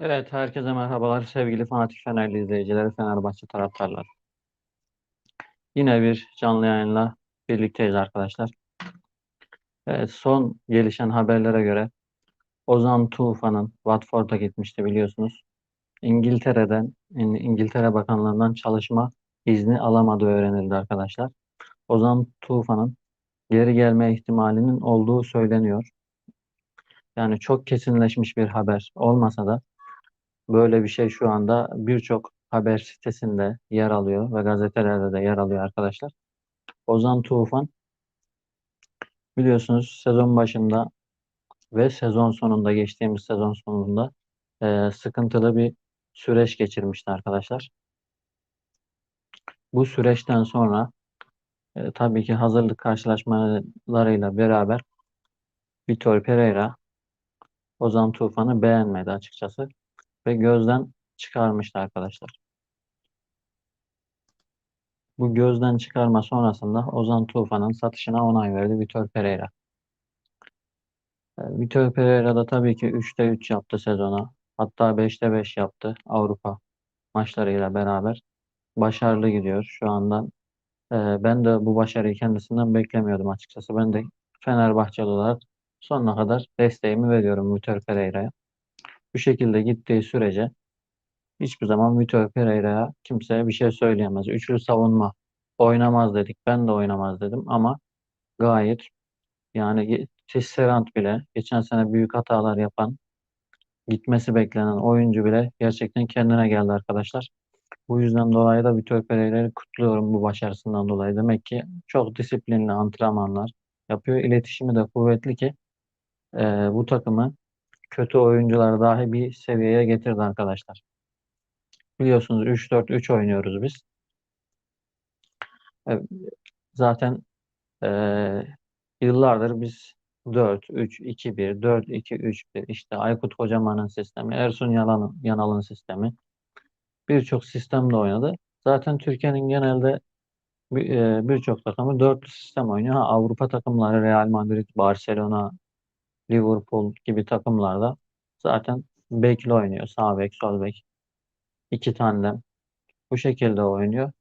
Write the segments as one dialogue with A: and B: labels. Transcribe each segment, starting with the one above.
A: Evet, herkese merhabalar sevgili fanatik Fenerli izleyicileri, Fenerbahçe taraftarları. Yine bir canlı yayınla birlikteyiz arkadaşlar. Evet, son gelişen haberlere göre Ozan Tufan'ın Watford'a gitmişti biliyorsunuz. İngiltere'den, İngiltere Bakanlığı'ndan çalışma izni alamadığı öğrenildi arkadaşlar. Ozan Tufan'ın geri gelme ihtimalinin olduğu söyleniyor. Yani çok kesinleşmiş bir haber olmasa da Böyle bir şey şu anda birçok haber sitesinde yer alıyor ve gazetelerde de yer alıyor arkadaşlar. Ozan Tufan biliyorsunuz sezon başında ve sezon sonunda geçtiğimiz sezon sonunda e, sıkıntılı bir süreç geçirmişti arkadaşlar. Bu süreçten sonra e, tabii ki hazırlık karşılaşmalarıyla beraber Vitor Pereira Ozan Tufan'ı beğenmedi açıkçası ve gözden çıkarmıştı arkadaşlar. Bu gözden çıkarma sonrasında Ozan Tufan'ın satışına onay verdi Vitor Pereira. E, Vitor Pereira da tabii ki 3'te 3 yaptı sezona. Hatta 5'te 5 yaptı Avrupa maçlarıyla beraber. Başarılı gidiyor şu anda. E, ben de bu başarıyı kendisinden beklemiyordum açıkçası. Ben de Fenerbahçeli olarak sonuna kadar desteğimi veriyorum Vitor Pereira'ya. Bu şekilde gittiği sürece hiçbir zaman Vitor Pereira'ya kimseye bir şey söyleyemez. Üçlü savunma oynamaz dedik. Ben de oynamaz dedim ama gayet yani Tisserand bile geçen sene büyük hatalar yapan gitmesi beklenen oyuncu bile gerçekten kendine geldi arkadaşlar. Bu yüzden dolayı da Vitor Pereira'yı kutluyorum bu başarısından dolayı. Demek ki çok disiplinli antrenmanlar yapıyor. İletişimi de kuvvetli ki e, bu takımı kötü oyuncular dahi bir seviyeye getirdi arkadaşlar. Biliyorsunuz 3-4-3 oynuyoruz biz. E, zaten e, yıllardır biz 4-3-2-1, 4-2-3-1 işte Aykut Kocaman'ın sistemi, Ersun Yanal'ın sistemi birçok sistemde oynadı. Zaten Türkiye'nin genelde e, birçok takımı dörtlü sistem oynuyor. Ha, Avrupa takımları Real Madrid, Barcelona, Liverpool gibi takımlarda zaten bekli oynuyor. Sağ bek, sol bek. iki tandem. Bu şekilde oynuyor.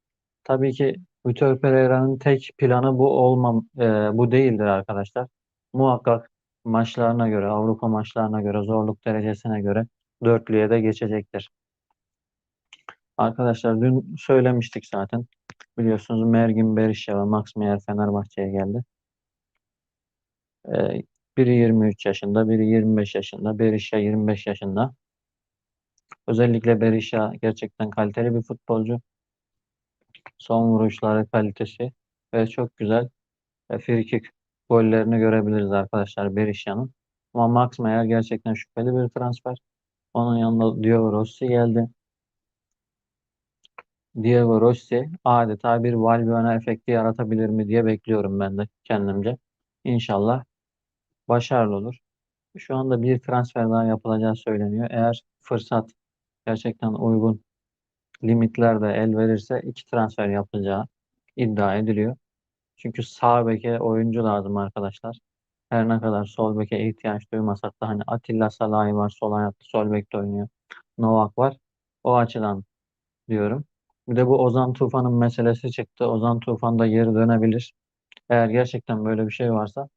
A: Tabii ki Vitor Pereira'nın tek planı bu olmam e, bu değildir arkadaşlar. Muhakkak maçlarına göre, Avrupa maçlarına göre, zorluk derecesine göre dörtlüye de geçecektir. Arkadaşlar dün söylemiştik zaten. Biliyorsunuz Mergin Berisha ve Max Meyer Fenerbahçe'ye geldi. Ee, biri 23 yaşında, biri 25 yaşında. Berisha 25 yaşında. Özellikle Berisha gerçekten kaliteli bir futbolcu. Son vuruşları kalitesi ve çok güzel e, frikik gollerini görebiliriz arkadaşlar Berisha'nın. Ama Max Meyer gerçekten şüpheli bir transfer. Onun yanında Diego Rossi geldi. Diego Rossi adeta bir Valbuena efekti yaratabilir mi diye bekliyorum ben de kendimce. İnşallah başarılı olur. Şu anda bir transfer daha yapılacağı söyleniyor. Eğer fırsat gerçekten uygun limitlerde el verirse iki transfer yapılacağı iddia ediliyor. Çünkü sağ beke oyuncu lazım arkadaşlar. Her ne kadar sol beke ihtiyaç duymasak da hani Atilla Salahi var sol ayaklı sol bekte oynuyor. Novak var. O açıdan diyorum. Bir de bu Ozan Tufan'ın meselesi çıktı. Ozan Tufan da geri dönebilir. Eğer gerçekten böyle bir şey varsa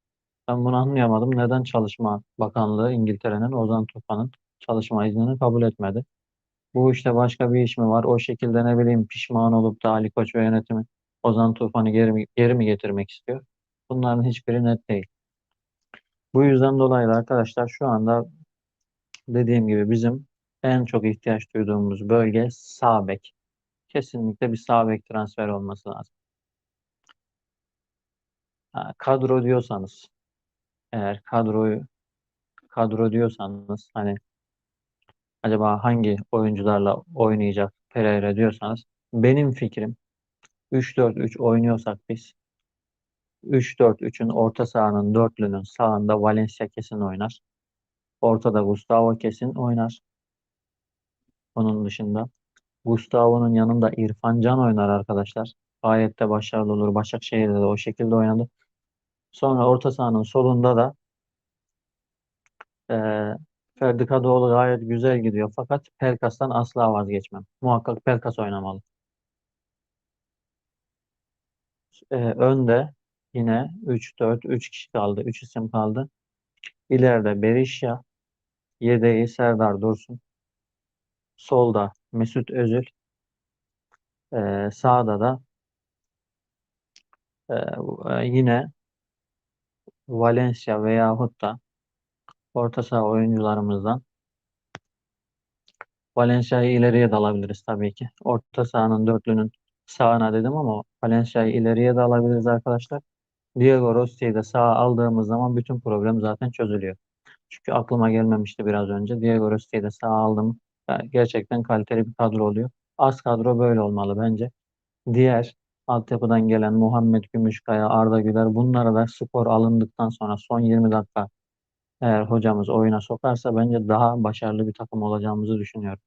A: ben bunu anlayamadım. Neden Çalışma Bakanlığı İngiltere'nin Ozan Tufan'ın çalışma iznini kabul etmedi? Bu işte başka bir iş mi var? O şekilde ne bileyim pişman olup da Ali Koç ve yönetimi Ozan Tufan'ı geri mi, geri mi getirmek istiyor? Bunların hiçbiri net değil. Bu yüzden dolayı da arkadaşlar şu anda dediğim gibi bizim en çok ihtiyaç duyduğumuz bölge sağ bek. Kesinlikle bir sağ bek transfer olması lazım. Kadro diyorsanız eğer kadroyu kadro diyorsanız hani acaba hangi oyuncularla oynayacak Pereira diyorsanız benim fikrim 3-4-3 oynuyorsak biz 3-4-3'ün orta sahanın dörtlünün sağında Valencia kesin oynar. Ortada Gustavo kesin oynar. Onun dışında Gustavo'nun yanında İrfan Can oynar arkadaşlar. Gayet de başarılı olur. Başakşehir'de de o şekilde oynadı. Sonra orta sahanın solunda da e, Ferdi Kadıoğlu gayet güzel gidiyor fakat Pelkas'tan asla vazgeçmem. Muhakkak Pelkas oynamalı. Ee, önde yine 3-4, 3 kişi kaldı. 3 isim kaldı. İleride Berisha, yedeği Serdar Dursun. Solda Mesut Özil. Ee, sağda da e, yine Valencia veyahut da orta saha oyuncularımızdan Valencia'yı ileriye de alabiliriz tabii ki. Orta sahanın dörtlünün sağına dedim ama Valencia'yı ileriye de alabiliriz arkadaşlar. Diego Rossi'yi de sağa aldığımız zaman bütün problem zaten çözülüyor. Çünkü aklıma gelmemişti biraz önce. Diego Rossi'yi de sağa aldım. Gerçekten kaliteli bir kadro oluyor. Az kadro böyle olmalı bence. Diğer altyapıdan gelen Muhammed Gümüşkaya, Arda Güler bunlara da skor alındıktan sonra son 20 dakika eğer hocamız oyuna sokarsa bence daha başarılı bir takım olacağımızı düşünüyorum.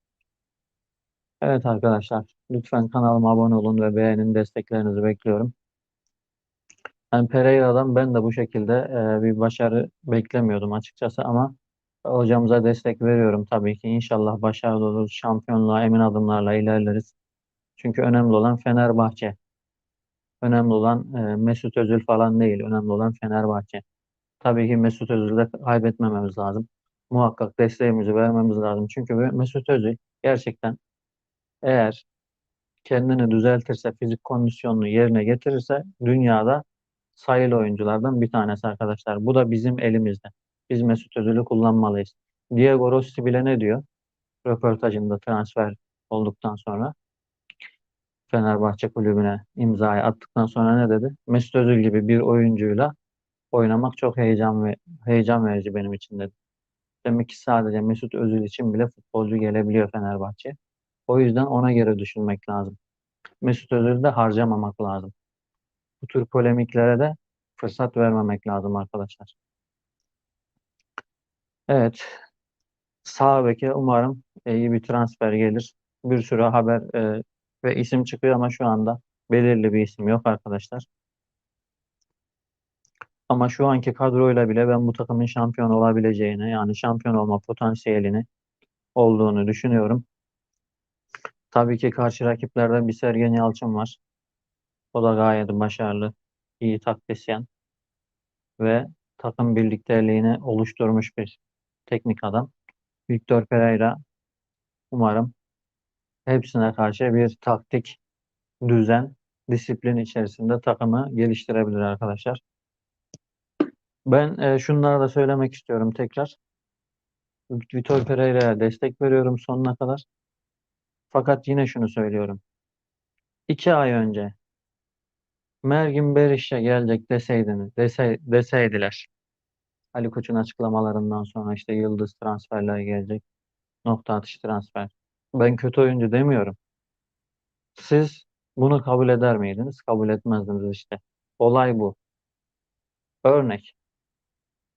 A: Evet arkadaşlar, lütfen kanalıma abone olun ve beğenin, desteklerinizi bekliyorum. Yani Pereira'dan ben de bu şekilde e, bir başarı beklemiyordum açıkçası ama hocamıza destek veriyorum tabii ki. İnşallah başarılı oluruz, şampiyonluğa emin adımlarla ilerleriz. Çünkü önemli olan Fenerbahçe. Önemli olan e, Mesut Özil falan değil, önemli olan Fenerbahçe. Tabii ki Mesut Özil'de kaybetmememiz lazım. Muhakkak desteğimizi vermemiz lazım. Çünkü Mesut Özil gerçekten eğer kendini düzeltirse, fizik kondisyonunu yerine getirirse dünyada sayılı oyunculardan bir tanesi arkadaşlar. Bu da bizim elimizde. Biz Mesut Özil'i kullanmalıyız. Diego Rossi bile ne diyor? Röportajında transfer olduktan sonra Fenerbahçe kulübüne imzayı attıktan sonra ne dedi? Mesut Özil gibi bir oyuncuyla oynamak çok heyecan ve heyecan verici benim için dedi. Demek ki sadece Mesut Özil için bile futbolcu gelebiliyor Fenerbahçe. O yüzden ona göre düşünmek lazım. Mesut Özil'i de harcamamak lazım. Bu tür polemiklere de fırsat vermemek lazım arkadaşlar. Evet. Sağ beke umarım iyi bir transfer gelir. Bir sürü haber e, ve isim çıkıyor ama şu anda belirli bir isim yok arkadaşlar. Ama şu anki kadroyla bile ben bu takımın şampiyon olabileceğini yani şampiyon olma potansiyelini olduğunu düşünüyorum. Tabii ki karşı rakiplerden bir Sergen Yalçın var. O da gayet başarılı, iyi taktisyen ve takım birlikteliğini oluşturmuş bir teknik adam. Victor Pereira umarım hepsine karşı bir taktik, düzen, disiplin içerisinde takımı geliştirebilir arkadaşlar. Ben e, şunları da söylemek istiyorum tekrar. Vitor Pereira'ya destek veriyorum sonuna kadar. Fakat yine şunu söylüyorum. İki ay önce Mergin Beriş'e gelecek deseydiniz, dese, deseydiler. Ali Koç'un açıklamalarından sonra işte yıldız transferler gelecek. Nokta atış transfer. Ben kötü oyuncu demiyorum. Siz bunu kabul eder miydiniz? Kabul etmezdiniz işte. Olay bu. Örnek.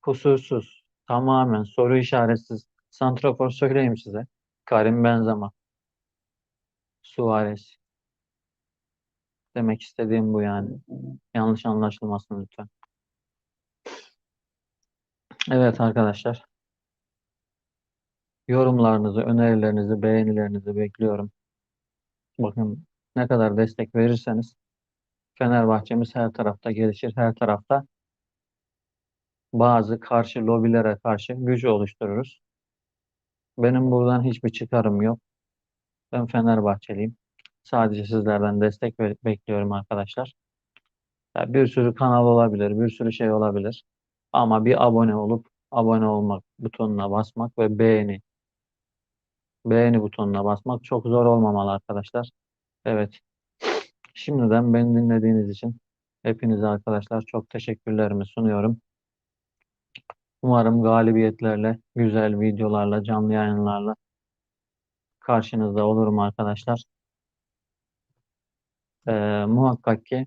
A: Kusursuz, tamamen soru işaretsiz. Santrafor söyleyeyim size. Karim Benzema. Suarez. Demek istediğim bu yani. Yanlış anlaşılmasın lütfen. Evet arkadaşlar. Yorumlarınızı, önerilerinizi, beğenilerinizi bekliyorum. Bakın ne kadar destek verirseniz Fenerbahçemiz her tarafta gelişir. Her tarafta bazı karşı lobilere karşı güç oluştururuz. Benim buradan hiçbir çıkarım yok. Ben Fenerbahçeliyim. Sadece sizlerden destek bekliyorum arkadaşlar. Bir sürü kanal olabilir, bir sürü şey olabilir. Ama bir abone olup abone olmak butonuna basmak ve beğeni beğeni butonuna basmak çok zor olmamalı arkadaşlar. Evet. Şimdiden beni dinlediğiniz için hepinize arkadaşlar çok teşekkürlerimi sunuyorum. Umarım galibiyetlerle, güzel videolarla, canlı yayınlarla karşınızda olurum arkadaşlar. Ee, muhakkak ki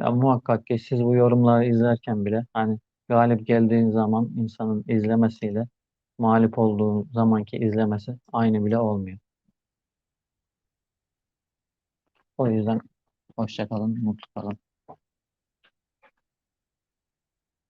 A: e, muhakkak ki siz bu yorumları izlerken bile hani galip geldiğin zaman insanın izlemesiyle mağlup olduğu zamanki izlemesi aynı bile olmuyor. O yüzden hoşça kalın, mutlu kalın.